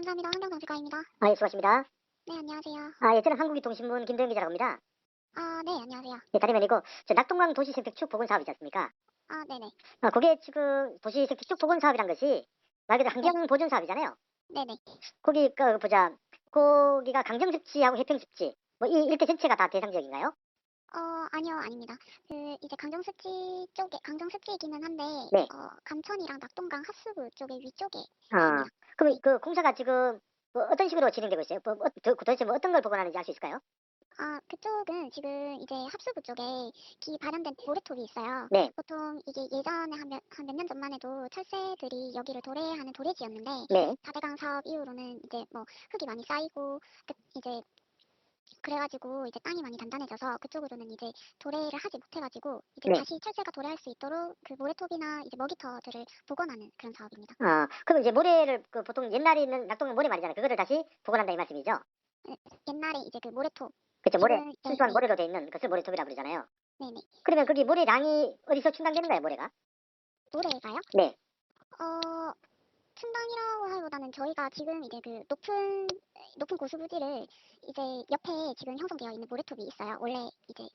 감사합니다. 환경정책과입니다. 아, 예, 수고하십니다. 네, 안녕하세요. 아, 예, 저는 한국유통신문 김도영 기자라고 합니다. 아, 네, 안녕하세요. 예, 다름이 아니고, 저 낙동강 도시생태축 복원 사업 있지 않습니까? 아, 네네. 아, 그게 지금 도시생태축 복원 사업이란 것이 말 그대로 환경 보존 사업이잖아요. 네네. 거기, 그, 보자. 거기가 강정습지하고 해평습지, 뭐, 이 일대 전체가 다 대상 지역인가요? 어, 아니요, 아닙니다. 그, 이제 강정습지 쪽에, 강정습지이기는 한데, 네. 어, 감천이랑 낙동강 하수구 쪽에 위쪽에. 아, 그럼 그 공사가 지금 뭐 어떤 식으로 진행되고 있어요? 뭐, 뭐, 도- 도대체 뭐 어떤 걸 복원하는지 알 수 있을까요? 아, 그쪽은 지금 이제 합수구 쪽에 기 발현된 모래톱이 있어요. 네. 보통 이게 예전에 한 몇, 한몇년 전만 해도 철새들이 여기를 도래하는 도래지였는데, 네. 4대강 사업 이후로는 이제 뭐 흙이 많이 쌓이고 그 이제 그래가지고 이제 땅이 많이 단단해져서 그쪽으로는 이제 도래를 하지 못해가지고 이제 네. 다시 철새가 도래할 수 있도록 그 모래톱이나 이제 먹이터들을 복원하는 그런 사업입니다. 아, 그럼 이제 모래를, 그 보통 옛날에는 낙동강 모래 말이잖아요. 그거를 다시 복원한다 이 말씀이죠? 옛날에 이제 그 모래톱 그렇죠. 모래, 네, 순수한 네. 모래로 돼 있는 것을 모래톱이라고 그러잖아요. 네네 그러면 거기 모래량이 어디서 충당되는 거예요, 모래가? 모래가요? 네. 어 춘당이라고 하기보다는 저희가 지금 이제 그 높은 높은 고수부지를 이제 옆에 지금 형성되어 있는 모래톱이 있어요. 원래 이제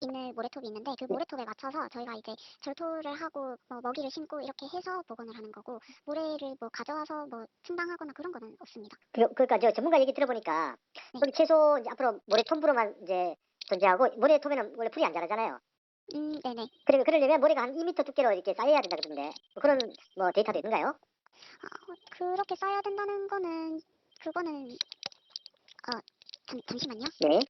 있는 모래톱이 있는데 그 네. 모래톱에 맞춰서 저희가 이제 절토를 하고 뭐 먹이를 심고 이렇게 해서 복원을 하는 거고 모래를 뭐 가져와서 뭐 충당하거나 그런 거는 없습니다. 그, 그러니까 저 전문가 얘기 들어보니까 네. 최소 이제 앞으로 모래톱으로만 이제 존재하고 모래톱에는 원래 풀이 안 자라잖아요. 음, 네네. 그러면 그러려면 모래가 한 2m 두께로 이렇게 쌓여야 된다 그러던데 뭐 그런 뭐 데이터도 있는가요? 아, 그렇게 써야 된다는 거는 그거는 어 잠, 잠시만요. 네.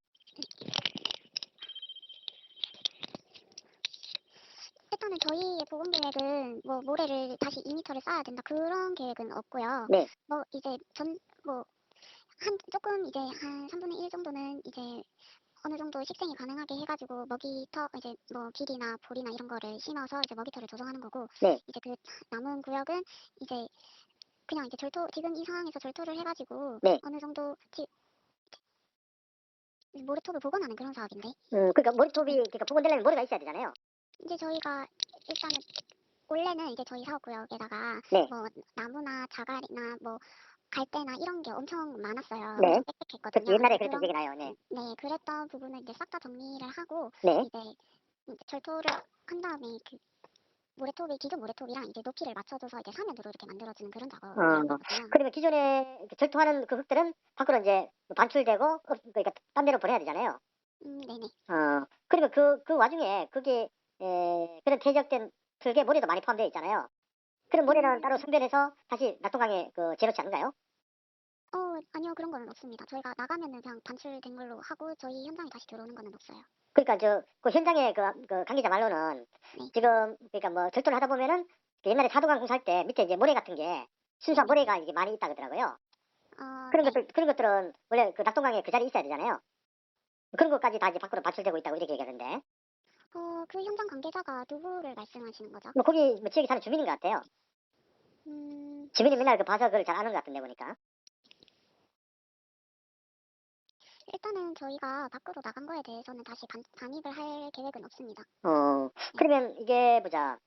일단은 저희의 보건 계획은 뭐 모래를 다시 2m를 쌓아야 된다 그런 계획은 없고요. 네. 뭐 이제 전 뭐 한 조금 이제 한 3분의 1 정도는 이제 어느 정도 식생이 가능하게 해가지고 먹이터 이제 뭐 길이나 볼이나 이런 거를 심어서 이제 먹이터를 조성하는 거고 네. 이제 그 남은 구역은 이제 그냥 이제 절토 지금 이 상황에서 절토를 해가지고 네. 어느 정도 지, 모래톱을 복원하는 그런 사업인데 음, 그러니까 모래톱이 그러니까 복원되려면 모래가 있어야 되잖아요. 이제 저희가 일단은 원래는 이제 저희 사업 구역에다가 네. 뭐 나무나 자갈이나 뭐 갈대나 이런 게 엄청 많았어요. 네. 빽빽했거든요. 그 옛날에 그랬던 얘기 나요. 네. 네, 그랬던 부분을 이제 싹 다 정리를 하고 네. 이제 이제 절토를 한 다음에 그 모래톱이 기존 모래톱이랑 이제 높이를 맞춰줘서 이제 사면으로 이렇게 만들어주는 그런 작업을 어, 거거든요. 그러면 기존에 그 절토하는 그 흙들은 밖으로 이제 반출되고 어, 그러니까 딴 데로 보내야 되잖아요. 음, 네네. 어, 그러면 그, 그 와중에 그게 에, 그런 퇴적된 흙에 모래도 많이 포함되어 있잖아요. 그런 모래는 음. 따로 선별해서 다시 낙동강에 그 재놓지 않은가요? 어, 아니요 그런 거는 없습니다. 저희가 나가면은 그냥 반출된 걸로 하고 저희 현장에 다시 들어오는 거는 없어요. 그러니까 저 그 현장에 그, 그 관계자 말로는 네. 지금 그러니까 뭐 절도를 하다 보면은 그 옛날에 사도강 공사할 때 밑에 이제 모래 같은 게 순수한 모래가 이게 많이 있다 그러더라고요. 어, 그런 네. 것들 그런 것들은 원래 그 낙동강에 그 자리에 있어야 되잖아요. 그런 것까지 다 이제 밖으로 발출되고 있다고 이렇게 얘기하던데. 어, 그 현장 관계자가 누구를 말씀하시는 거죠? 뭐 거기 뭐 지역에 사는 주민인 것 같아요. 음, 주민이 맨날 그 봐서 그걸 잘 아는 것 같은데 보니까. 일단은 저희가 밖으로 나간 거에 대해서는 다시 반, 반입을 할 계획은 없습니다. 어 그러면 이게 보자.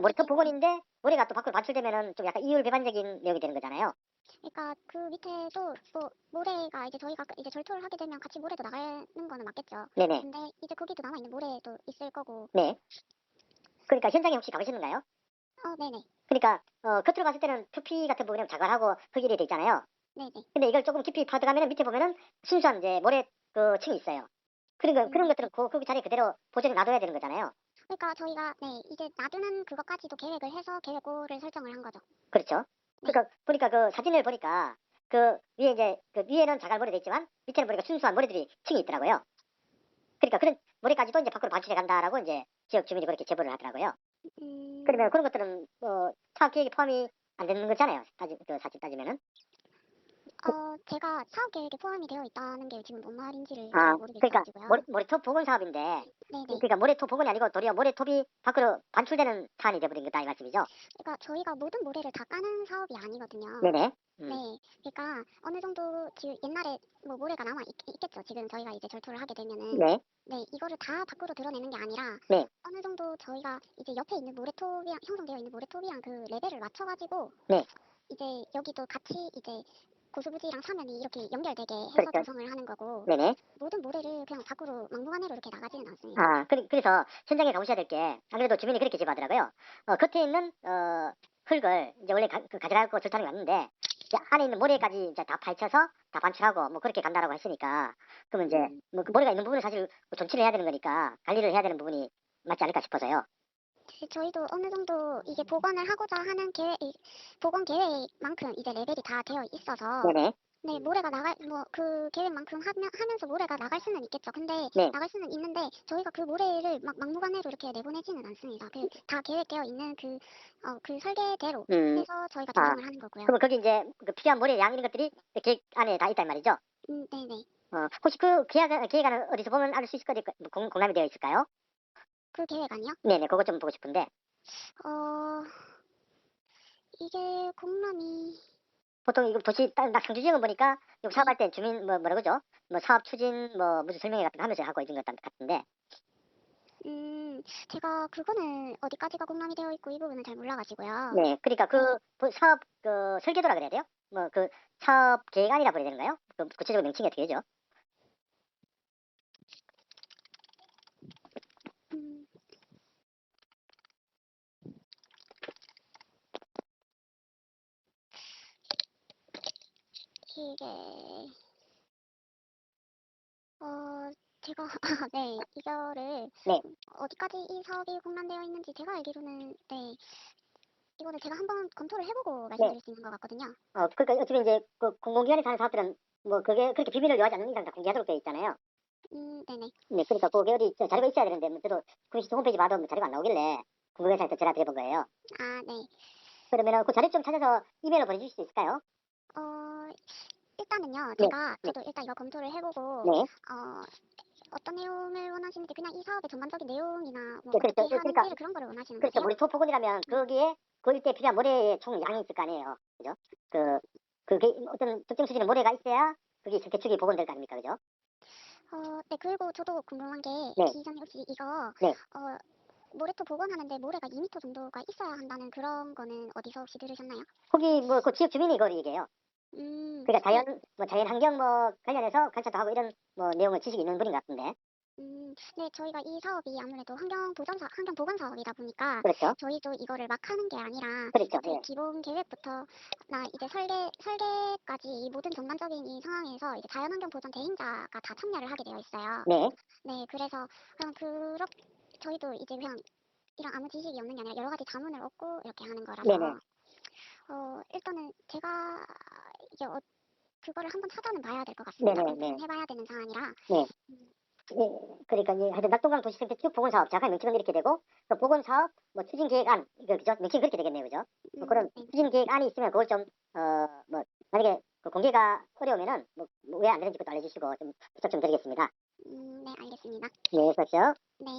모래톱 복원인데 모래가 또 밖으로 발출되면은 좀 약간 이율 배반적인 내용이 되는 거잖아요. 그러니까 그 밑에도 뭐 모래가 이제 저희가 그 이제 절토를 하게 되면 같이 모래도 나가는 거는 맞겠죠. 네네. 근데 이제 거기도 남아 있는 모래도 있을 거고. 네. 그러니까 현장에 혹시 가보셨는가요? 어, 네네, 그러니까 어, 겉으로 봤을 때는 표피 같은 부분이 자갈하고 흙이 돼 있잖아요. 네네. 근데 이걸 조금 깊이 파들어가면 밑에 보면은 순수한 이제 모래 그 층이 있어요. 그런 거, 그런 것들은 그, 그 자리에 그대로 보존해 놔둬야 되는 거잖아요. 그러니까 저희가 네 이제 놔두는 그것까지도 계획을 해서 계획고를 설정을 한 거죠. 그렇죠. 그러니까 보니까 그 사진을 보니까 그 위에 이제 그 위에는 자갈 모래 돼 있지만 밑에는 보니까 순수한 모래들이 층이 있더라고요. 그러니까 그런 모래까지도 이제 밖으로 발출해 간다라고 이제 지역 주민이 그렇게 제보를 하더라고요. 음, 그러면 그런 것들은 뭐 사업 계획에 포함이 안 되는 거잖아요. 따지, 그 사실 따지면은. 어, 제가 사업 계획에 포함이 되어 있다는 게 지금 뭔 말인지를 아, 잘 그러니까. 모래, 모래톱 복원 사업인데 네네. 그러니까 모래톱 복원이 아니고 도리어 모래톱이 밖으로 반출되는 사안이 돼버린 거다 이 말씀이죠. 그러니까 저희가 모든 모래를 다 까는 사업이 아니거든요. 네네. 음. 네, 그러니까 어느 정도 지금 옛날에 뭐 모래가 남아 있, 있겠죠. 지금 저희가 이제 절토를 하게 되면은 네. 네, 이거를 다 밖으로 드러내는 게 아니라 네. 어느 정도 저희가 이제 옆에 있는 모래톱이랑 형성되어 있는 모래톱이랑 그 레벨을 맞춰가지고 네. 이제 여기도 같이 이제 고수부지랑 사면이 이렇게 연결되게 해서 그렇죠. 조성을 하는 거고 네네. 모든 모래를 그냥 밖으로 막무가내로 이렇게 나가지는 않습니다. 아, 그래, 그래서 현장에 가보셔야 될 게, 안 그래도 주민이 그렇게 제보하더라고요. 어, 겉에 있는, 어, 흙을 이제 원래 가, 그 가져가고 절타는 갔는데, 이제 안에 있는 모래까지 이제 다 파헤쳐서 다 반출하고 뭐 그렇게 간다라고 했으니까, 그러면 이제, 음. 뭐그 모래가 있는 부분은 사실 뭐 존치를 해야 되는 거니까, 관리를 해야 되는 부분이 맞지 않을까 싶어서요. 사실 저희도 어느 정도 이게 복원을 하고자 하는 계획, 이 복원 계획만큼 이제 레벨이 다 되어 있어서 네네. 네 모래가 나갈 뭐 그 계획만큼 하면 하면서 모래가 나갈 수는 있겠죠. 근데 네. 나갈 수는 있는데 저희가 그 모래를 막 막무가내로 이렇게 내보내지는 않습니다. 그 다 계획되어 있는 그 어 그 설계대로 음, 해서 저희가 아, 조정을 하는 거고요. 그러면 거기 이제 그 필요한 모래 양 이런 것들이 그 계획 안에 다 있단 말이죠. 음, 네네. 어, 혹시 그 계획, 계획안을 어디서 보면 알 수 있을 거니까, 뭐 공, 공람이 되어 있을까요? 그 계획안이요? 네네, 그거 좀 보고 싶은데. 어 이게 공람이 보통 이거 도시 딱 상주 지역은 보니까 여기 사업할 때 주민 뭐 뭐라 그러죠? 뭐 사업 추진 뭐 무슨 설명회 같은 거 하면서 하고 있는 것 같은데 음 제가 그거는 어디까지가 공람이 되어 있고 이 부분은 잘 몰라가지고요. 네 그러니까 그 보- 사업 그 설계도라 그래야 돼요? 뭐 그 사업 계획안이라 그래야 되는가요? 그 구체적으로 명칭이 어떻게 되죠? 이게 어 제가 네 이거를 네. 어디까지 이 사업이 공람되어 있는지 제가 알기로는 네 이거는 제가 한번 검토를 해보고 말씀드릴 수 있는 것 같거든요. 어 그러니까 어차피 이제 그 공공기관에서 하는 사업들은 뭐 그게 그렇게 비밀을 요하지 않는 이상 다 공개하도록 되어 있잖아요. 음 네네 네 그러니까 그게 어디 저 자료가 있어야 되는데 뭐 저도 구미시 홈페이지 봐도 뭐 자료가 안 나오길래 공공기관한테 전화 드려본 거예요. 아 네. 그러면은 그 자료 좀 찾아서 이메일로 보내주실 수 있을까요? 어 일단은요 네, 제가 네. 저도 일단 이거 검토를 해보고 네. 어 어떤 내용을 원하시는지 그냥 이 사업의 전반적인 내용이나 뭐 네, 그렇죠. 어떻게 그러니까- 하는지 그런 거를 원하시는 그렇죠. 거세요? 모리토 복원이라면 거기에 그 일대 필요한 모래의 총 양이 있을 거 아니에요. 그죠? 그, 그게 어떤 특정 수준의 모래가 있어야 그게 대축이 복원될 거 아닙니까? 그죠? 어, 네, 그리고 저도 궁금한 게, 네. 기자님 혹시 이거, 네. 어, 모래토 복원하는데 모래가 2m 정도가 있어야 한다는 그런 거는 어디서 혹시 들으셨나요? 거기 뭐 그 지역 주민이 그걸 얘기해요. 음, 그러니까 자연, 뭐 자연 환경 뭐 관련해서 관찰도 하고 이런 뭐 내용을 지식이 있는 분인 것 같은데. 음, 네, 저희가 이 사업이 아무래도 환경 보전 사, 환경 보건 사업이다 보니까, 그렇죠. 저희도 이거를 막 하는 게 아니라, 그렇죠. 이제 예. 기본 계획부터, 나 이제 설계, 설계까지 이 모든 전반적인 이 상황에서 이제 자연환경 보전 대행자가 다 참여를 하게 되어 있어요. 네. 네, 그래서 그냥 그렇 저희도 이제 그냥 이런 아무 지식이 없는 게 아니라 여러 가지 자문을 얻고 이렇게 하는 거라서 네네. 어 일단은 제가 이게 어, 그거를 한번 찾아는 봐야 될 것 같습니다. 네네, 네. 검토는 해봐야 되는 사안이라 예, 그러니까 이 하여튼 낙동강 도시생태 쭉 사업 정확한 명칭은 이렇게 되고 그 복원 사업 뭐 추진 계획안 이거 그죠? 명칭 그렇게 되겠네요, 그죠? 뭐 음, 그런 네. 추진 계획안이 있으면 그걸 좀 어 뭐 만약에 그 공개가 어려우면은 뭐 왜 안 되는지 그것도 알려주시고 좀 부탁 좀 드리겠습니다. 음, 네, 알겠습니다. 네, 그렇죠. 네.